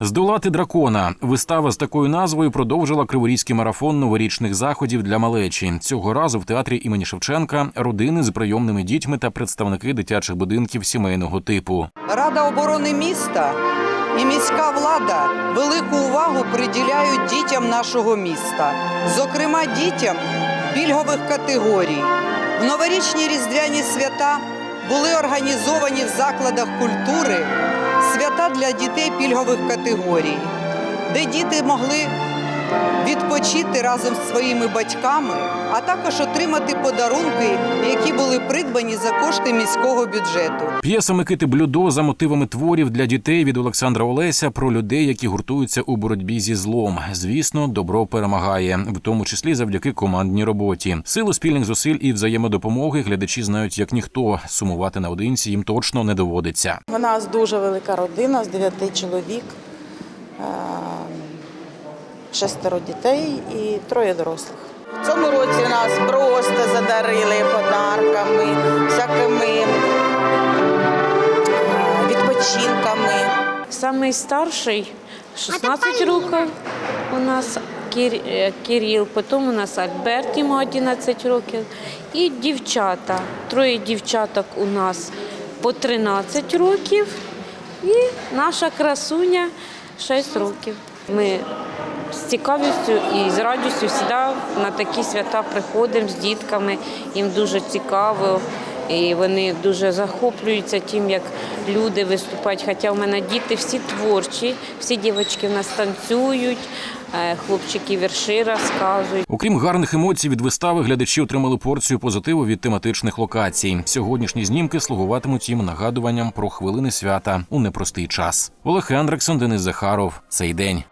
Здолати дракона. Вистава з такою назвою продовжила Криворізький марафон новорічних заходів для малечі. Цього разу в театрі імені Шевченка родини з прийомними дітьми та представники дитячих будинків сімейного типу. Рада оборони міста і міська влада велику увагу приділяють дітям нашого міста, зокрема дітям пільгових категорій. В новорічні різдвяні свята були організовані в закладах культури для дітей пільгових категорій, де діти могли відпочити разом з своїми батьками, а також отримати подарунки, які були придбані за кошти міського бюджету. П'єса Микити Блюдо за мотивами творів для дітей від Олександра Олеся про людей, які гуртуються у боротьбі зі злом. Звісно, добро перемагає, в тому числі завдяки командній роботі. Силу спільних зусиль і взаємодопомоги глядачі знають як ніхто. Сумувати наодинці їм точно не доводиться. У нас дуже велика родина з дев'яти чоловік, е, шестеро дітей і троє дорослих. В цьому році нас просто задарили подарками, всякими е, відпочинками. Самий старший 16 років у нас Кір- е, Кирил, потім у нас Альберт, йому 11 років, і дівчата. Троє дівчаток у нас по 13 років, і наша красуня 6 років. Ми з цікавістю і з радістю завжди на такі свята приходимо з дітками. Їм дуже цікаво. І вони дуже захоплюються тим, як люди виступають. Хоча в мене діти всі творчі, всі дівчатки в нас танцюють, е, хлопчики вірші розказують. Окрім гарних емоцій від вистави, глядачі отримали порцію позитиву від тематичних локацій. Сьогоднішні знімки слугуватимуть їм нагадуванням про хвилини свята у непростий час. Олег Ендрексон, Денис Захаров. Цей день.